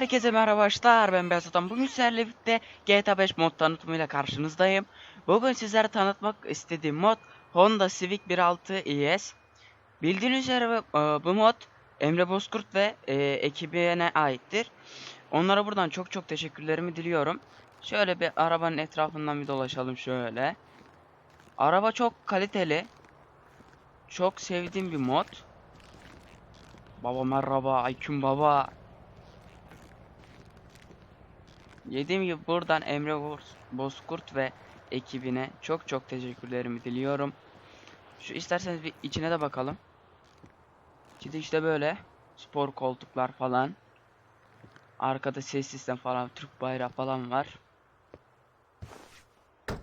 Herkese merhaba arkadaşlar ben Beyaz Adam. Bugün sizlerle birlikte GTA 5 mod tanıtımıyla karşınızdayım. Bugün sizlere tanıtmak istediğim mod Honda Civic 1.6 ES. Bildiğiniz üzere e, bu mod Emre Bozkurt ve e, ekibine aittir. Onlara buradan çok çok teşekkürlerimi diliyorum. Şöyle bir arabanın etrafından bir dolaşalım şöyle. Araba çok kaliteli. Çok sevdiğim bir mod. Baba merhaba, Aykün baba. Dediğim gibi buradan Emre Boz- Bozkurt ve ekibine çok çok teşekkürlerimi diliyorum. Şu isterseniz bir içine de bakalım. İçi de işte böyle spor koltuklar falan. Arkada ses sistem falan, Türk bayrağı falan var.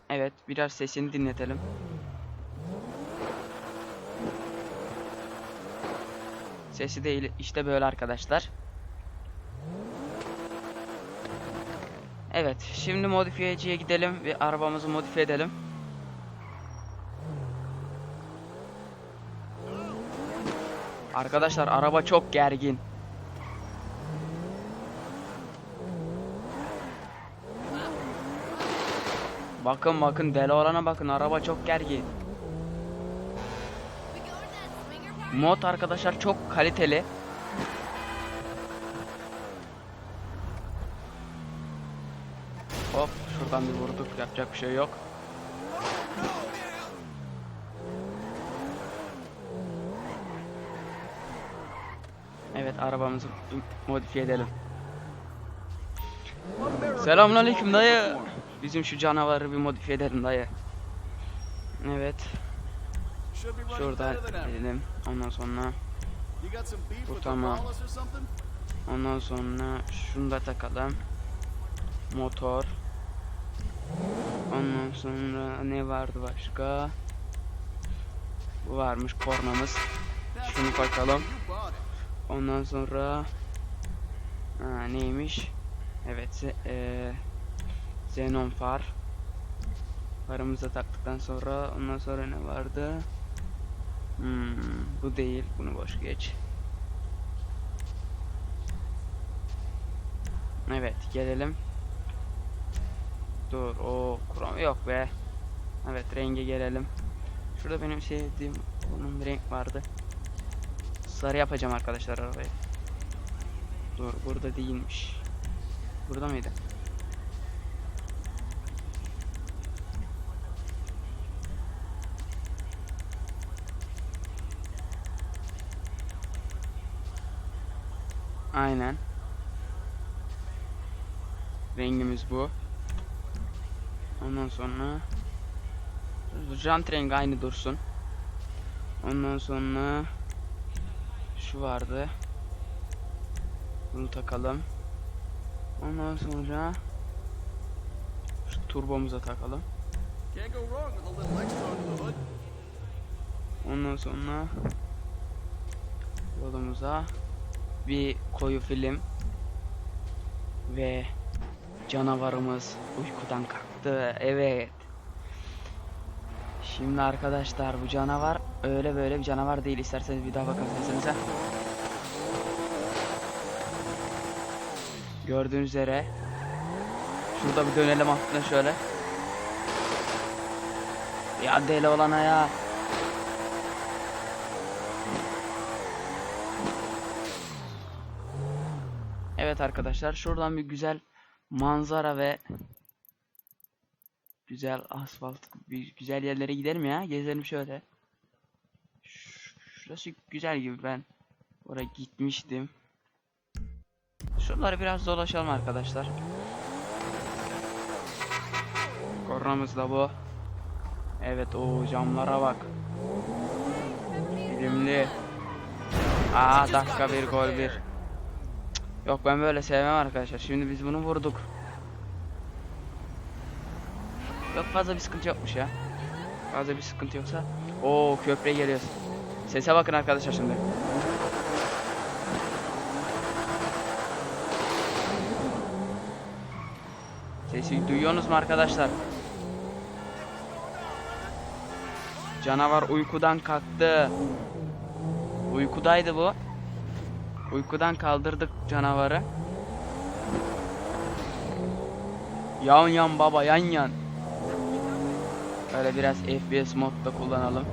Evet, biraz sesini dinletelim. Sesi değil, işte böyle arkadaşlar. Evet, şimdi modifiyeciye gidelim ve arabamızı modifiye edelim. Arkadaşlar araba çok gergin. Bakın bakın deli olana bakın araba çok gergin. Mod arkadaşlar çok kaliteli. Hop şuradan bir vurduk yapacak bir şey yok. Evet arabamızı modifiye edelim. Selamünaleyküm dayı. Bizim şu canavarı bir modifiye edelim dayı. Evet. Şuradan edelim. Ondan sonra Bu tamam. ondan sonra şunu da takalım. Motor. Ondan sonra ne vardı başka? Bu varmış kornamız. Şunu takalım. Ondan sonra ha, neymiş? Evet, eee, Xenon far. Farımıza taktıktan sonra ondan sonra ne vardı? Hmm, bu değil. Bunu boş geç. Evet, gelelim. Dur, o krom yok be. Evet, renge gelelim. Şurada benim sevdiğim onun bir renk vardı. Sarı yapacağım arkadaşlar arabayı. Dur, burada değilmiş. Burada mıydı? Aynen. Rengimiz bu. Ondan sonra jant rengi aynı dursun. Ondan sonra şu vardı. Bunu takalım. Ondan sonra şu turbomuza takalım. Ondan sonra yolumuza bir koyu film ve canavarımız uykudan kalktı. Evet. Şimdi arkadaşlar bu canavar öyle böyle bir canavar değil. İsterseniz bir daha bakın sesinize. Gördüğünüz üzere şurada bir dönelim aslında şöyle. Ya deli olana ya. Evet arkadaşlar şuradan bir güzel manzara ve güzel asfalt güzel yerlere gidelim ya gezelim şöyle. Şurası güzel gibi ben oraya gitmiştim. Şuraları biraz dolaşalım arkadaşlar. Kornamız da bu. Evet o camlara bak. Bilimli. Aa dakika bir gol bir. Yok ben böyle sevmem arkadaşlar. Şimdi biz bunu vurduk. Yok fazla bir sıkıntı yokmuş ya. Fazla bir sıkıntı yoksa. Oo köprüye geliyoruz. Sese bakın arkadaşlar şimdi. Sesi duyuyorsunuz mu arkadaşlar? Canavar uykudan kalktı. Uykudaydı bu. Uykudan kaldırdık canavarı. Yan yan baba yan yan. Öyle biraz FPS modda kullanalım.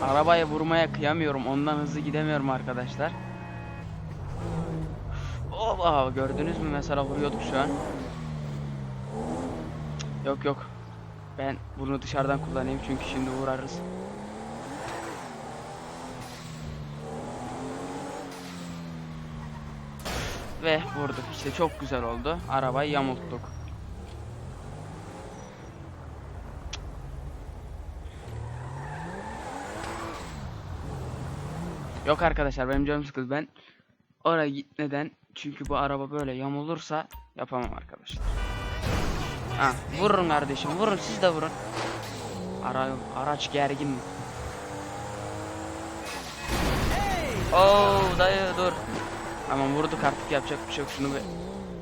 Arabaya vurmaya kıyamıyorum. Ondan hızlı gidemiyorum arkadaşlar. Oba gördünüz mü mesela vuruyorduk şu an. Yok yok. Ben bunu dışarıdan kullanayım çünkü şimdi vurarız. Ve vurduk. İşte çok güzel oldu. Arabayı yamulttuk. Yok arkadaşlar benim canım sıkıldı. Ben oraya gitmeden çünkü bu araba böyle yamulursa yapamam arkadaşlar. Ha, vurun kardeşim vurun siz de vurun. Ara, araç gergin mi? Oo dayı dur. Tamam vurduk artık yapacak bir şey yok. Şunu bir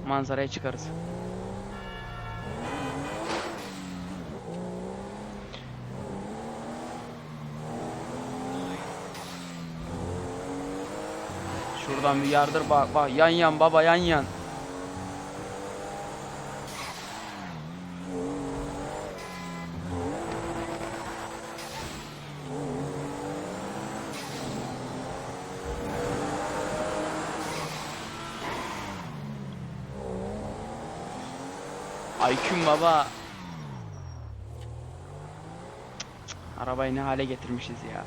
manzaraya çıkarız. Şuradan bir yardır bak bak yan yan baba yan yan. Aykün baba. Arabayı ne hale getirmişiz ya.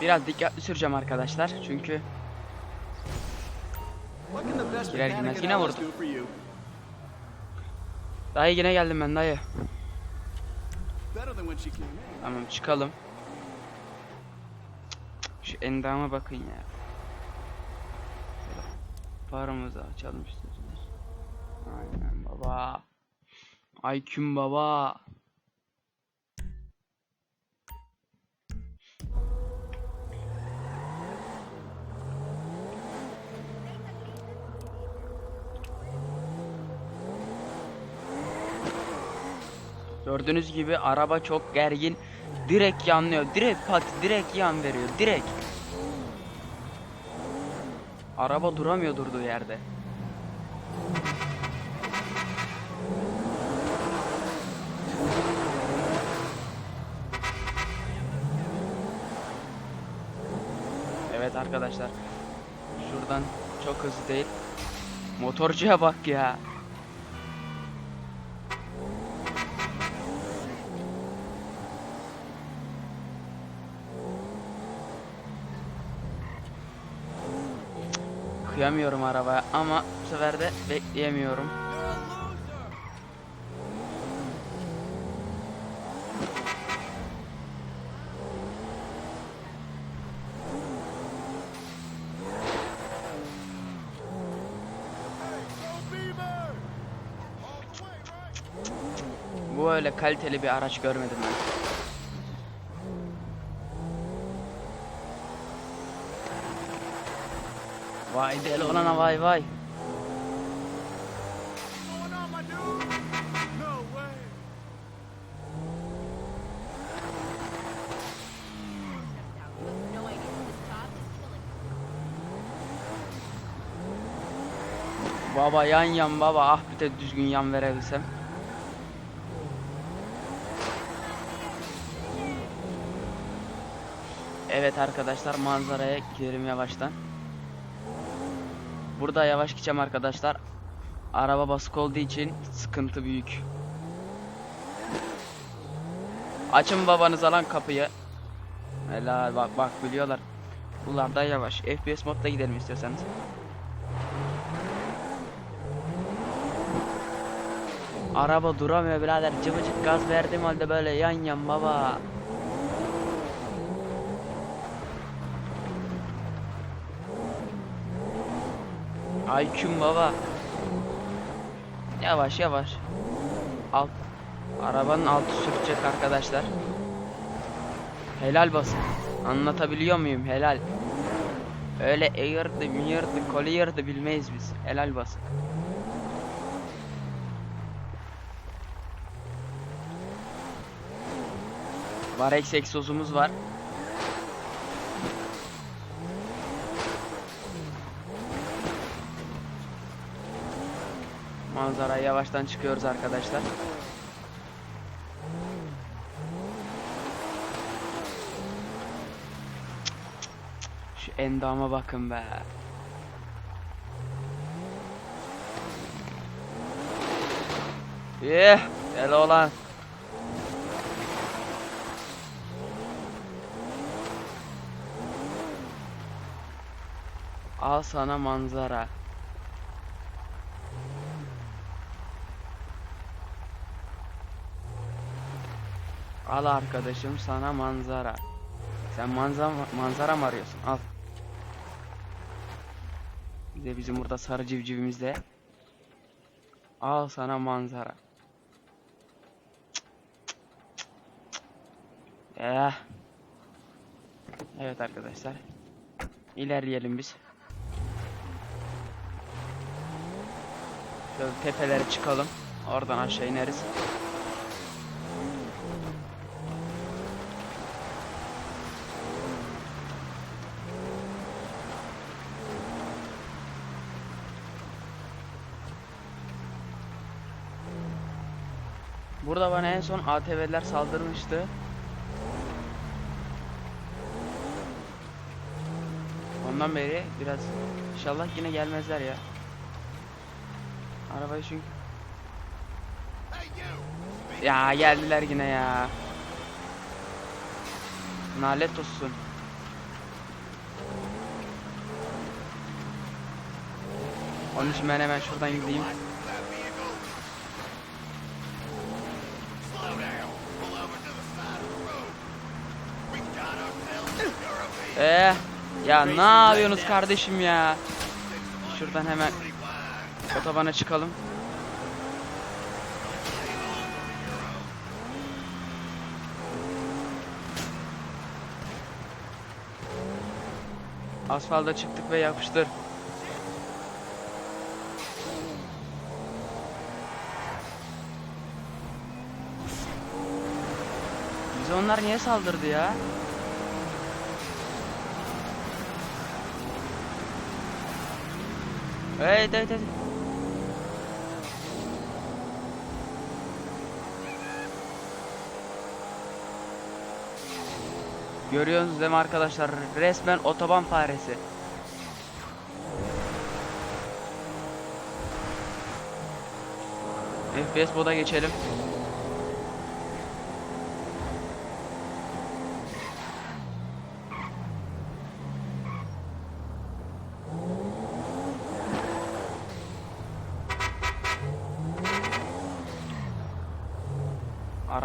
Biraz dikkatli süreceğim arkadaşlar çünkü Girer girmez in yine vurdu. dayı yine geldim ben dayı. Tamam çıkalım. Şu endama bakın ya. Paramızı açalım istiyorsanız. Aynen baba. Aykün baba. Gördüğünüz gibi araba çok gergin. Direkt yanlıyor. Direkt pat, direkt yan veriyor. Direkt. Araba duramıyor durduğu yerde. Evet arkadaşlar. Şuradan çok hızlı değil. Motorcuya bak ya. Kıyamıyorum arabaya ama bu sefer de bekleyemiyorum. Bu öyle kaliteli bir araç görmedim ben. Vay deli olana vay vay. Baba yan yan baba ah bir de düzgün yan verebilsem. Evet arkadaşlar manzaraya gidelim yavaştan. Burada yavaş gideceğim arkadaşlar. Araba basık olduğu için sıkıntı büyük. Açın babanız alan kapıyı. Helal bak bak biliyorlar. Bunlar da yavaş. FPS modda gidelim istiyorsanız. Araba duramıyor birader cıvıcık gaz verdiğim halde böyle yan yan baba. Aykün baba. Yavaş yavaş. Alt. Arabanın altı sürtecek arkadaşlar. Helal basın. Anlatabiliyor muyum? Helal. Öyle eğirdi, miyirdi, koliyirdi bilmeyiz biz. Helal basın. Varex egzozumuz var. Manzaraya yavaştan çıkıyoruz arkadaşlar. Şu endama bakın be. Eh, gel oğlan. Al sana manzara. Al arkadaşım sana manzara. Sen manzara manzara mı arıyorsun? Al. Bir de bizim burada sarı civcivimiz de. Al sana manzara. Eh. Evet arkadaşlar. İlerleyelim biz. Şöyle tepelere çıkalım. Oradan aşağı ineriz. Burada bana en son ATV'ler saldırmıştı. Ondan beri biraz inşallah yine gelmezler ya. Arabayı çünkü ya geldiler yine ya. Nalet olsun. Onun için ben hemen şuradan gideyim. Eh, ya ne yapıyorsunuz kardeşim ya? Şuradan hemen otobana çıkalım. Asfalda çıktık ve yapıştır. Bize onlar niye saldırdı ya? Evet evet evet. Görüyorsunuz değil mi arkadaşlar? Resmen otoban faresi. FPS moda geçelim.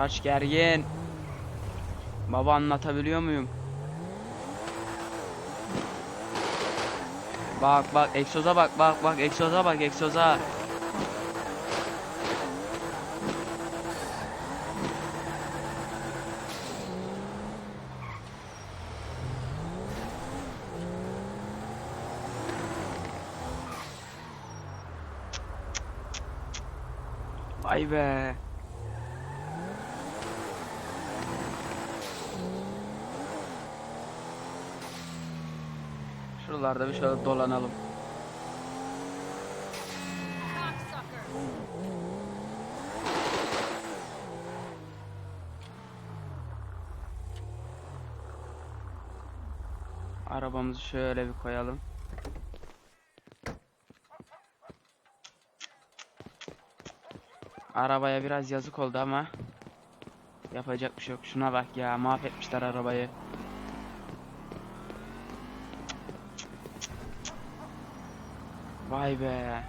Araç gergin. Baba anlatabiliyor muyum? Bak bak egzoza bak bak bak egzoza bak egzoza. Vay be. Şuralarda bir şöyle dolanalım. Arabamızı şöyle bir koyalım. Arabaya biraz yazık oldu ama yapacak bir şey yok. Şuna bak ya mahvetmişler arabayı. Vay be.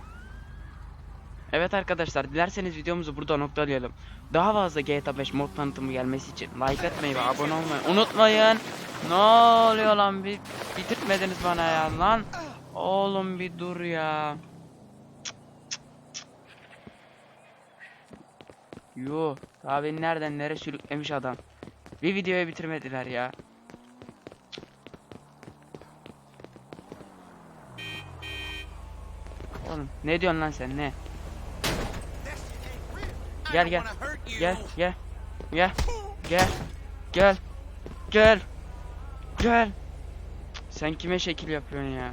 Evet arkadaşlar dilerseniz videomuzu burada noktalayalım. Daha fazla GTA 5 mod tanıtımı gelmesi için like atmayı ve abone olmayı unutmayın. Ne oluyor lan bir bitirtmediniz bana ya lan. Oğlum bir dur ya. Yuh. Daha beni nereden nereye sürüklemiş adam. Bir videoya bitirmediler ya. Oğlum ne diyorsun lan sen ne? Gel gel. Gel gel. Gel. Gel. Gel. Gel. Gel. Sen kime şekil yapıyorsun ya?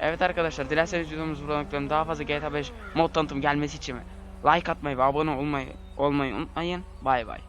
Evet arkadaşlar dilerseniz videomuz burada noktalayalım. Daha fazla GTA 5 mod tanıtım gelmesi için like atmayı ve abone olmayı olmayı unutmayın. Bay bay.